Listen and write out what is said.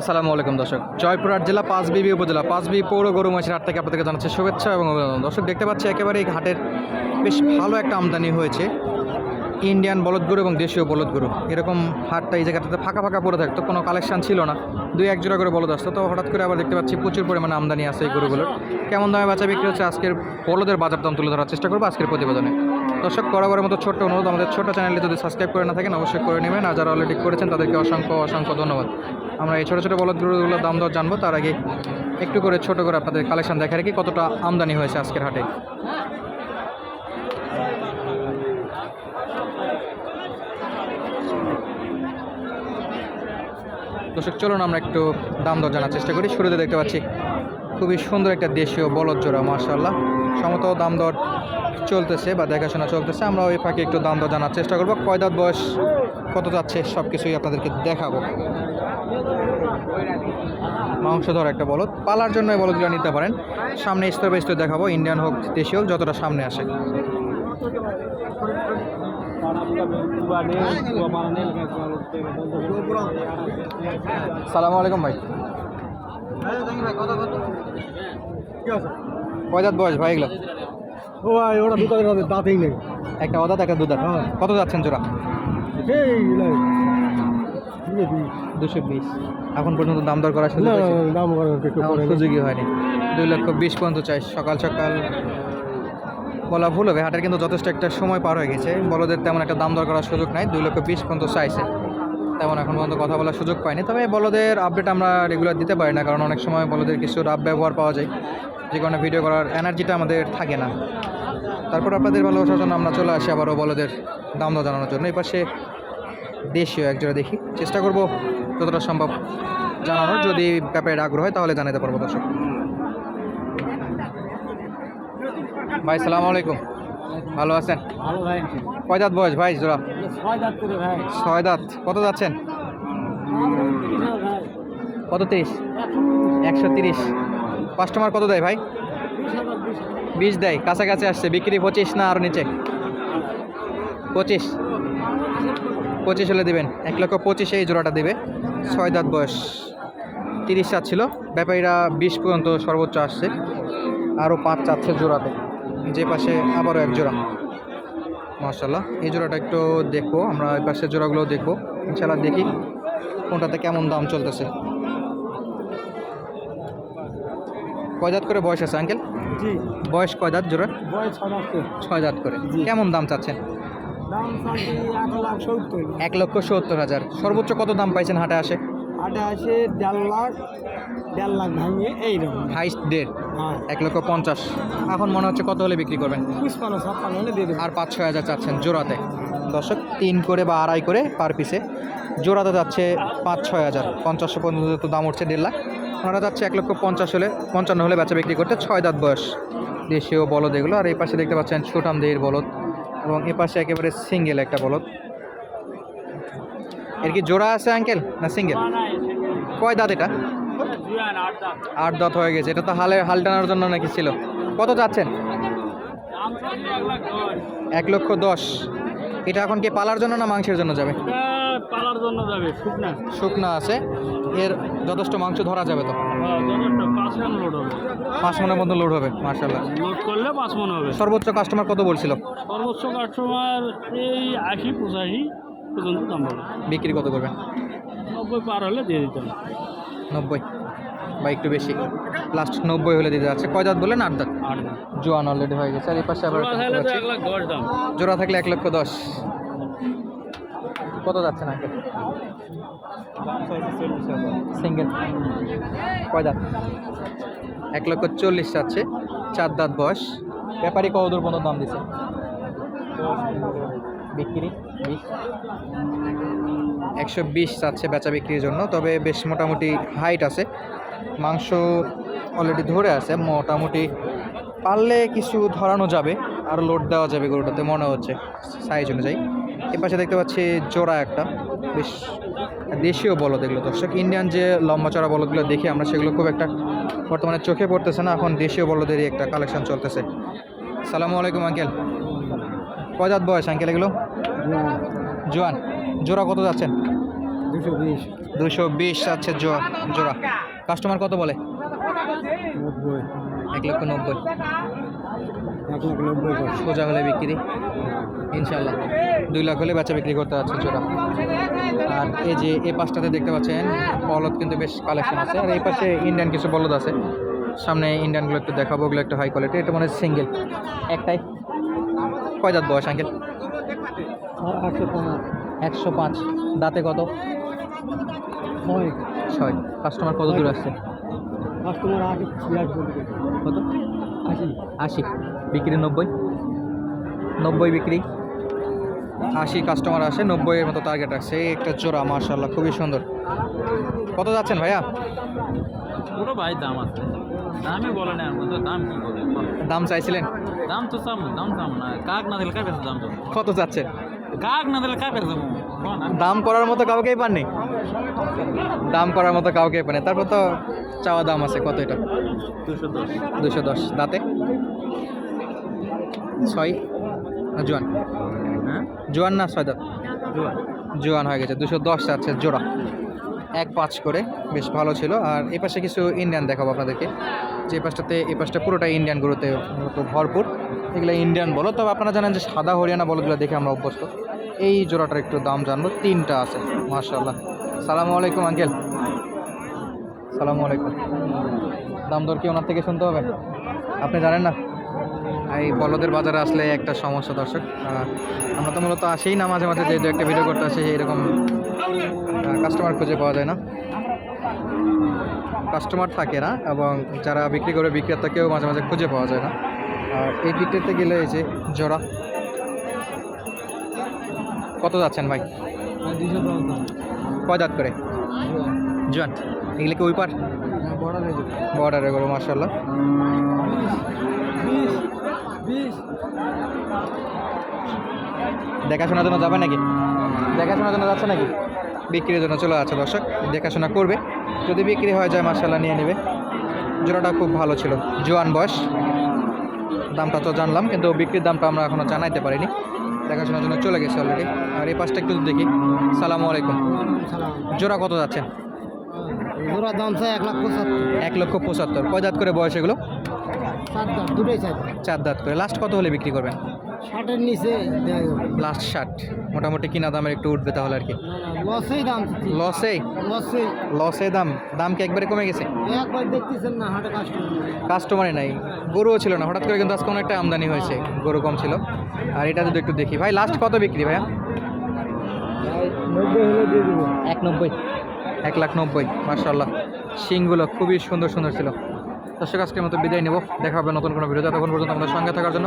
আসসালামু আলাইকুম দর্শক। জয়পুরহাট জেলা পাঁচ পাঁচবিবি উপজেলা, পাঁচ বি পৌর গরু মাছের হাট থেকে আপনাদেরকে জানাচ্ছি শুভেচ্ছা এবং অভিনন্দন। দর্শক, দেখতে পাচ্ছি একেবারে এই হাটের বেশ ভালো একটা আমদানি হয়েছে। ইন্ডিয়ান বলদ গরু এবং দেশীয় বলদ গরু। এরকম হাটটা এই জায়গাটাতে ফাঁকা ফাঁকা পড়ে থাকতো কোনো কালেকশন ছিল না। দুই এক জোড়া করে বলদ আসতো, তো হঠাৎ করে আবার দেখতে পাচ্ছি প্রচুর পরিমাণে আমদানি আছে এই গরুগুলোর। কেমন দামে বাচ্চা বিক্রি হচ্ছে আজকের বলদের বাজার দাম তুলে ধরার চেষ্টা করব আজকের প্রতিবেদনে। দর্শক, বরাবরের মতো ছোট্ট অনুরোধ, আমাদের ছোট চ্যানেলে যদি সাবস্ক্রাইব করে না থাকেন, অবশ্যই করে নেবেন। আর যারা অলরেডি করেছেন, তাদেরকে অসংখ্য অসংখ্য ধন্যবাদ। আমরা এই ছোটো ছোটো বলদগুলোর দাম দর জানব, তার আগে একটু করে ছোট করে আপনাদের কালেকশন দেখা রাখি কতটা আমদানি হয়েছে আজকের হাটে। দর্শক, চলুন আমরা একটু দাম দর জানার চেষ্টা করি। শুরুতে দেখতে পাচ্ছি খুবই সুন্দর একটা দেশীয় বলদ জোড়া মার্শাল্লাহ সমত দাম দর চলতেছে বা দেখাশোনা চলতেছে। আমরা ওই ফাঁকে একটু দাম দর জানার চেষ্টা করব। কয় দাঁত বয়স, কত যাচ্ছে সব কিছুই আপনাদেরকে দেখাবো। মাংসধর একটা বলদ। পালার জন্য এই বলদগুলো নিতে পারেন। সামনে স্তর স্তর দেখাবো। ইন্ডিয়ান হোক, দেশীয় যতটা সামনে আসে। সালামু আলাইকুম ভাই। কয় দাঁত বয়স ভাই এগুলো? ও ভাই ওরা হবে দাঁতেই নেই একটা অদাত একটা হ্যাঁ। কত যাচ্ছেন জোড়া? দিই। দুশো বিশ। এখন পর্যন্ত দাম দর করা সুযোগ সুযোগই হয়নি। দুই লক্ষ বিশ পর্যন্ত চাই। সকাল সকাল বলা ভুল হবে। হাটের কিন্তু যথেষ্ট একটা সময় পার হয়ে গেছে। বলদের তেমন একটা দাম দর করার সুযোগ নাই। দুই লক্ষ বিশ পর্যন্ত চাইছে। তেমন এখন পর্যন্ত কথা বলার সুযোগ পাইনি তবে বলদের আপডেট আমরা রেগুলার দিতে পারি না, কারণ অনেক সময় বলদের কিছু রাব ব্যবহার পাওয়া যায়। যে কারণে ভিডিও করার এনার্জিটা আমাদের থাকে না। তারপর আপনাদের ভালোবাসার জন্য আমরা চলে আসি আবারও বলদের দাম দর জানানোর জন্য। এই পাশে দেশীয় একজোড়া দেখি। চেষ্টা করব যতটা সম্ভব জানানোর। যদি ব্যাপারে আগ্রহ হয় তাহলে জানাতে পারব দর্শক। ভাই সালাম আলাইকুম। ভালো আছেন? কয় দাঁত বয়স ভাই জোড়া? ছয় দাঁত ছয় দাঁত। কত যাচ্ছেন? কত তিরিশ? একশো তিরিশ। কাস্টমার কত দেয় ভাই? বিশ দেয়। কাছাকাছি আসছে। বিক্রি পঁচিশ না আরও নিচে? পঁচিশ। পঁচিশ হলে দেবেন। এক লক্ষ পঁচিশে এই জোড়াটা দেবে। ছয় দাঁত বয়স। তিরিশ চাচ্ছিল। ব্যাপারীরা বিশ পর্যন্ত সর্বোচ্চ আসছে। আরও পাঁচ চাচ্ছে জোড়াতে। যে পাশে আবারও এক জোড়া। মার্শাল্লাহ এই জোড়াটা একটু দেখব আমরা এই পাশের জোড়াগুলো দেখব। ইনশাল্লাহ দেখি কোনটাতে কেমন দাম চলতেছে। কয় দাঁত করে বয়স আছে আঙ্কেল? জি। বয়স কয় দাঁত জোড়া বয়স ছয় দাঁত করে। কেমন দাম চাচ্ছেন? দাম এক লক্ষ সত্তর হাজার। সর্বোচ্চ কত দাম পাইছেন হাটে আসে? আটা আছে দেড় লাখ। দেড় লাখ ভাঙিয়ে এইরকম। হাইস্ট দেড় হ্যাঁ। এক লক্ষ পঞ্চাশ। এখন মনে হচ্ছে কত হলে বিক্রি করবেন? পুষ্পান্ন ছাপ্পান্ন হলে দিয়ে দেবো। আর পাঁচ ছয় হাজার চাচ্ছেন জোড়াতে। দর্শক তিন করে বা আড়াই করে পার পিসে জোড়াতে যাচ্ছে পাঁচ ছয় হাজার। পঞ্চাশশো পর্যন্ত তো দাম উঠছে দেড় লাখ। ওনারা যাচ্ছে এক লক্ষ পঞ্চাশ হলে পঞ্চান্ন হলে বেচা বিক্রি করতে ছয় দাঁত বয়স। দেশীয় বলদ এগুলো। আর এই পাশে দেখতে পাচ্ছেন ছোটাম দেহের বলদ। এবং এ পাশে একেবারে সিঙ্গেল একটা বলদ। এর কি জোড়া আছে আঙ্কেল না সিঙ্গেল কয় দাঁত এটা? আট দাঁত। হয়ে গেছে। এটা তো হালে হাল টানার জন্য নাকি ছিল? কত যাচ্ছেন? এক লক্ষ দশ। এটা এখন কি পালার জন্য না মাংসের জন্য যাবে? পালার জন্য যাবে শুকনা। শুকনা আছে। এর যথেষ্ট মাংস ধরা যাবে তো? পাঁচ মন মনের মতো লোড হবে মার্শাল্লাহ লোড করলে পাঁচ মন হবে। সর্বোচ্চ কাস্টমার কত বলছিল? সর্বোচ্চ কাস্টমার এই আশি পঁচাশি পর্যন্ত দাম বিক্রি কত করবেন? নব্বই পার হলে দিয়ে দিতে হবে। নব্বই। বা একটু বেশি। লাস্ট নব্বই হলে দিতে যাচ্ছে। কয় দাঁত বললেন? আট দাঁত। জোয়ান অলরেডি হয়ে গেছে। আর এই পাশে আবার জোড়া থাকলে। এক লক্ষ দশ। কত যাচ্ছে না সিঙ্গেল কয় দাঁত? এক লক্ষ চল্লিশ যাচ্ছে। চার দাঁত বয়স। ব্যাপারী কত দূর পর্যন্ত দাম দিছে? বিক্রি? একশো বিশ চাচ্ছে বেচা বিক্রির জন্য তবে বেশ মোটামুটি হাইট আছে। মাংস অলরেডি ধরে আছে মোটামুটি পারলে কিছু ধরানো যাবে আর লোড দেওয়া যাবে গরুটাতে মনে হচ্ছে সাইজ অনুযায়ী। এ পাশে দেখতে পাচ্ছি জোড়া একটা বেশ দেশীয় বলদ এগুলো। দর্শক ইন্ডিয়ান যে লম্বা চড়া বলদগুলো দেখি আমরা সেগুলো খুব একটা বর্তমানে চোখে পড়তেছে না এখন দেশীয় বলদেরই একটা কালেকশন চলতেছে। সালামু আলাইকুম আঙ্কেল কয় দাঁত বয়স আঙ্কেল এগুলো? জোয়ান। জোড়া কত যাচ্ছেন দুশো বিশ। দুশো বিশ যাচ্ছে জোয়া জোড়া। কাস্টমার কত বলে? এক লক্ষ নব্বই। এক লাখ নব্বই সোজা হলে বিক্রি? ইনশাল্লাহ দুই লাখ হলে বাচ্চা বিক্রি করতে পারছেন জোড়া আর এই যে এই পাশটাতে দেখতে পাচ্ছেন বলদ কিন্তু বেশ কালেকশন আছে। আর এই পাশে ইন্ডিয়ান কিছু বলদ আছে। সামনে ইন্ডিয়ানগুলো একটু দেখাবো ওগুলো একটু হাই কোয়ালিটি এটা মনে সিঙ্গেল একটাই। কয় দাঁত বয়স আঙ্কেল? একশো পাঁচ। দাঁতে কত? ছয় কাস্টমার কত দূর আসছে? কাস্টমার আগে কত? আশি। আশি। বিক্রি নব্বই? নব্বই বিক্রি? আশি কাস্টমার আসে নব্বইয়ের মতো টার্গেট আছে এই একটা জোড়া মার্শাল্লাহ খুবই সুন্দর। কত যাচ্ছেন ভাইয়া? পুরো ভাই দাম আছে। দামই বলে না তো দাম কি বলে? দাম চাইছিলেন? দাম তো চাম দাম চাম না। কাক না দিলে কার কাছে দাম কত যাচ্ছেন? কাক না দিলে বল না। দাম করার মতো কাউকেই পাননি? দাম করার মতো কাউকেই পাননি। তারপর তো চাওয়া দাম আছে কত এটা? দুশো দশ। দাঁতে? ছয়? জোয়ান। হ্যাঁ? জোয়ান না ছয় দাঁত? জোয়ান। হয়ে গেছে। দুশো দশ আছে জোড়া। এক পাঁচ করে বেশ ভালো ছিল। আর এই পাশে কিছু ইন্ডিয়ান দেখাবো আপনাদেরকে। যে পাশটাতে এই পাশটা পুরোটা ইন্ডিয়ান গরুতে ভরপুর। এগুলো ইন্ডিয়ান বলো, তবে আপনারা জানেন যে সাদা হরিয়ানা বলগুলো দেখে আমরা অভ্যস্ত। এই জোড়াটার একটু দাম জানব, তিনটা আছে মার্শাল্লাহ সালামু আলাইকুম, আঙ্কেল। সালামু আলাইকুম। দাম দর কি ওনার থেকে শুনতে হবে? আপনি জানেন না? এই বলদের বাজারে আসলে একটা সমস্যা, দর্শক। আমরা তো মূলত আসেই না, মাঝে মাঝে যে দু একটা ভিডিও করতে আসে, এরকম কাস্টমার খুঁজে পাওয়া যায় না। কাস্টমার থাকে না, এবং যারা বিক্রি করে বিক্রেতাকেও মাঝে মাঝে খুঁজে পাওয়া যায় না। আর এই বিক্রিতে গেলে এই যে জোড়া। কত যাচ্ছেন ভাই? কয় দাঁত করে? জোয়ান, এগুলো কি ওই পার? বর্ডারে গরু মার্শাল্লাহ দেখাশোনার জন্য যাবে নাকি? দেখাশোনার জন্য যাচ্ছে নাকি? বিক্রির জন্য চলে যাচ্ছে দর্শক, দেখাশোনা করবে। যদি বিক্রি হয়ে যায় মার্শাল্লাহ নিয়ে নেবে। জোড়াটা খুব ভালো ছিল। জোয়ান বয়স। দামটা তো জানলাম কিন্তু বিক্রির দামটা আমরা এখনও জানাইতে পারিনি। দেখাশোনার জন্য চলে গেছে অলরেডি আর এই পাশটা একটু দেখি। সালামু আলাইকুম। সালাম। জোড়া কত যাচ্ছে? জোড়া দাম চাই এক লাখ পঁচাত্তর। এক লক্ষ পঁচাত্তর। কয় দাঁত করে বয়স এগুলো? চার দাঁত দুটোই চার দাঁত করে। লাস্ট কত হলে বিক্রি করবেন? ষাটের নিচে লাস্ট ষাট। মোটামুটি কিনা দামের একটু উঠবে তাহলে আর কি। লসেই দাম লসে লসেই লসে দাম। দাম কি একবারে কমে গেছে? একবার দেখতেছেন না হাটে কাস্টমার কাস্টমারই নাই। গরুও ছিল না। হঠাৎ করে কিন্তু আজকে অনেকটা আমদানি হয়েছে। গরু কম ছিল। আর এটা যদি একটু দেখি। ভাই লাস্ট কত বিক্রি ভাইয়া? এক নব্বই। এক লাখ নব্বই। মার্শাল্লাহ শিংগুলো খুবই সুন্দর সুন্দর ছিল। দর্শক আজকের মতো বিদায় নেব। দেখা হবে নতুন কোনো ভিডিও ততক্ষণ পর্যন্ত আমাদের সঙ্গে থাকার জন্য